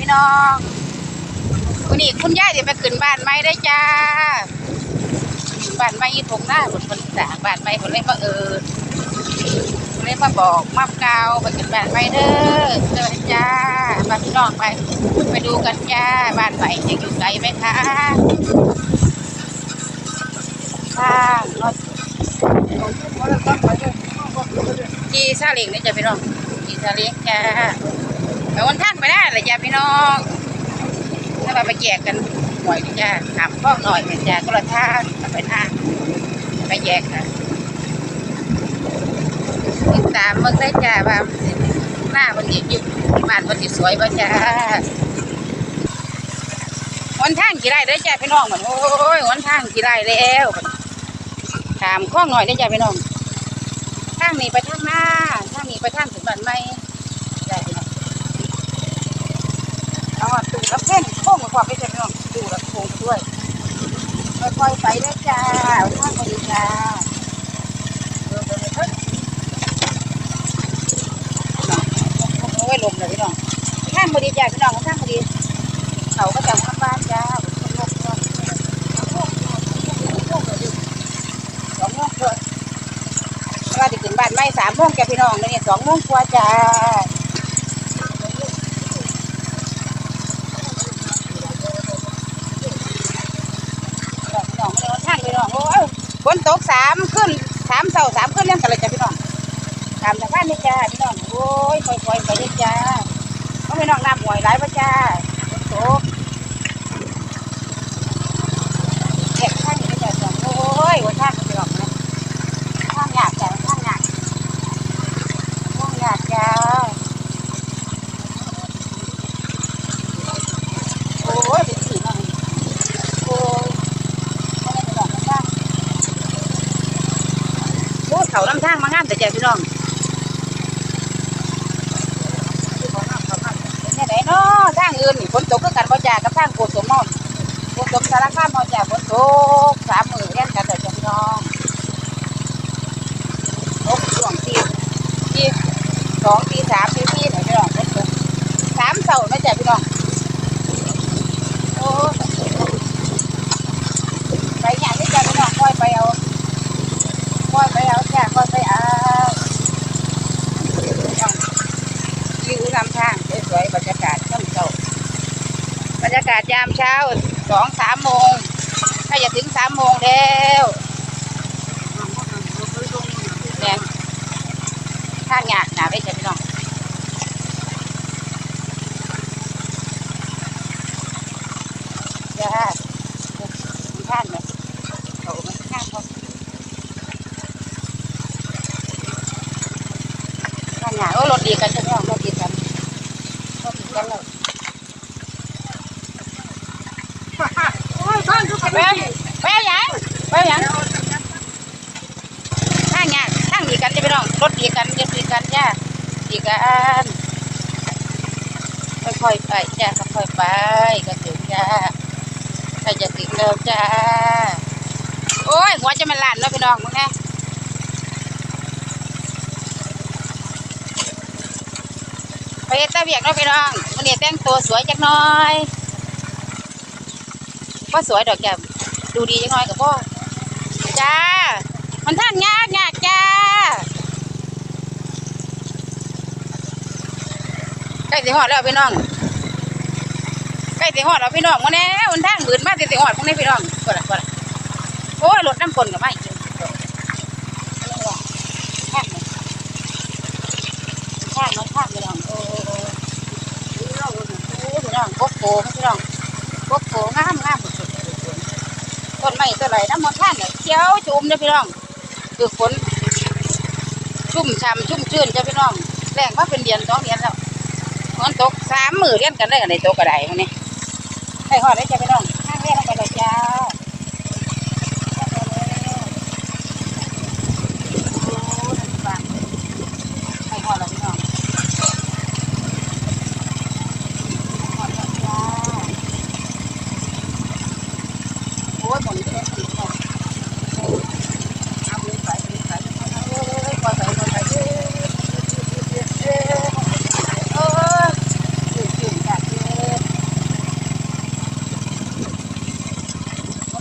พี่น้องวันนี้คุณยายเดี๋ยวไปขึ้นบ้านใหม่ได้จ้าบ้านใหม่อีทงหน้าบนคนสางบ้านใหม่คนเลยมาเออคนเลยมาบอกมาเกล่าไปขึ้นบ้านใหม่เด้อเจอจ้ามาพี่น้องไป ไปดูกันจ้าบ้านใหม่จะอยู่ไกลไหมคะข้างรถจีซาเล้งนี่จ้ะพี่น้องจีซาเล้งจ้า ไปวันทางไปได้เลยจ้ะพี่น้องถ้าเราไปแยกกันหน่อยนี่จ้าถามพ่อหน่อยเนี่ยจ้าก็ละท่างไปทางไปแยกกันติดตามเมื่อได้จ้าว่าหน้าวันนี้อยู่บ้านวันที่สวยป่ะจ้าวันทางกี่ไรได้จ้าพี่น้องเหมือนโอ้ยวันทางกี่ไรแล้วถามข้องหน่อยได้จ้าพี่น้องทางนี้ไปทางหน้าทางนี้ไปทางถึงบ้านใหม่ใหญ่เนาะเอาอะตู่รับเส้นโค้งมาความไปเสร็จเนาะตู่รับโค้งด้วยค่อยๆไปได้อจ้าเอาทางมาดีจ้าไปเลยเถอะโอ้ลมเลยพี่น้องทางมาดีจ้าพี่น้องทางมาดีเขาก็จำข้างบ้านจ้าลมลมลมสองโมงเกินว่าจะถึงบ้านไม่สามโมงแกพี่น้องเนี่ยสองโมงกว่าจ้าพี่น้องพี่น้องไม่ได้วันท่านพี่น้องโอ้ยฝ นตกสามขึ้นสามเสาสามขึ้นเรื่องกันเลยจ้ะพี่น้องตามสภานนี่จ้าพี่น้องโอ้ยค่อยๆไปนี่จ้าเพราะพี่น้องน้ำห่วยไหลมาจ้าฝนตกเก็บข้างนี้จ้ะโอ้ยวัวท่านพี่น้องนะข้างหยาบจ้ะข้างหยาบ ห้องหยาดยาโอ้ยเป็นสีหน่อยโอ้ยไม่ได้ไปดอกน้ำทางโอ้ย เขาลำทางมางามแต่ใจพี่น้องเป็นยังไงเนาะทางอื่นฝนตกคือกันบ่จ่ากับทางโกสมมอนโกสมสารคามบ่จ่าฝนตกสามหมือเล่นกันแต่ใจพี่น้องตกช่วงที่ที่สองตีสามตีสี่ไหนพี่น้องฝนตกสามเสาไม่จ่พี่น้องโอ้ไปอย่างนี้จ้ะพี่น้องค่อยไปเอาค่อยไปเอาจ้ะค่อยไปเอาวิวนำทางสวยๆ บรรยากาศช่ำเศร้าบรรยากาศยามเช้าสองสามโมงถ้าจะถึงสามโมงแล้วเนี่ยทางหยาดหนาได้จ้ะพี่น้องจ้าท่านเลยเขาไม่ข้างเขาข้างหน้าโอ้รถดีกันใช่ไหมรถดีกันรถดีกัน เลยไปไปยังไปยังข้างหน้าข้างดีกันใช่ไหมน้องรถดีกันจะดีกันจ้าดีกันค่อยๆไปจ้าค่อยๆไปก็ถึงจ้าใครจะถึงแล้วจ้าโอ้ยหัวจะมันหลั่นแล้วพี่น้องมึงแน่ ไปเฮ็ดตาเบียกเนาะพี่น้องมันเนี่ยแต่งตัวสวยจักน้อยก็สวยดอกแก้มดูดีจักน้อยกับพ่อจ้า มันท่านยากยากจ้าใกล้สิหอดแล้วพี่น้องใกล้สิหอดแล้วพี่น้องมาแน่มันทางบืนมาสิสิหอดพวกนี้พี่น้องกดละกดละโอ้ยรถน้ำกลกับไม่กินข้างเลยข้างน้องข้างพี่น้องโอ้โอ้พี่น้อง กบโกพี่น้องกบโกงามงามสุดๆต้นไม้ต้นไหนน้ำมันข้านเนี่ยเขียวจุ่มเลยพี่น้องคือฝนชุ่มช่ำชุ่มชื่นจ้าพี่น้องแรงว่าเป็นเดือนสองเดือนแล้วฝนตกสามมือเรียนกันได้กันในโตกกระไดมันนี่ไปหอดได้จ้าพี่น้องข้างแรกลงไปเลยจ้าไปหอดแล้วพี่น้องหอดแล้วจ้าโอ้ยผมนี่เป็นสีทองเอาไปใส่ไปใส่เอ้ยปล่อยไปปล่อยไปเอ้ยเอ้ยเอ้ยเอ้ยเอ้ยเอ้ยเอ้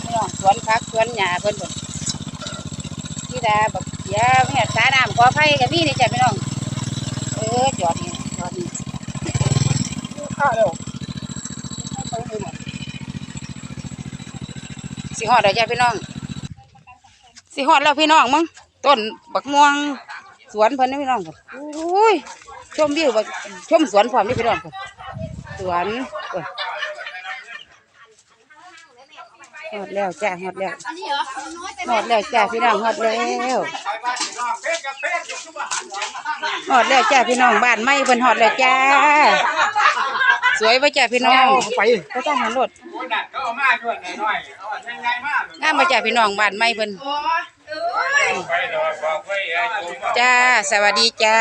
ย วนพักสวนหญ้าเพิ่นเพิ่นที่ดาบักเขียเนี่ยสาน้ำกอไผ่ก็มีนี่จ้ะพี่น้อง เออจอดนี่จอดนี่ข้าแล้วสิฮอดแล้วจ้ะพี่น้อง สิฮอดแล้วพี่น้องมึงต้นบักม่วงสวนเพิ่นนี่พี่น้องพุ่นอุ้ยชมวิวบักชมสวนพร้อมนี่พี่น้องพุ่นสวน พุ่นฮอดแล้วจ้าฮอดแล้วฮอดแล้วจ้าพี่น้องฮอดแล้วฮอดแล้วจ้าพี่น้องบ้านไม้เพิ่นฮอดแล้วจ้า สวยบ่จ้าพี่น้องไปก็ต้องหันรถโอ้ยนั่นก็เอามาด้วยหน่อยๆเอาอันง่ายๆมากงามบ่จ้าพี่น้องบ้านไม้เพิ่นไปดอกบอกไว้ไอ้ตัวจ้าสวัสดีจ้า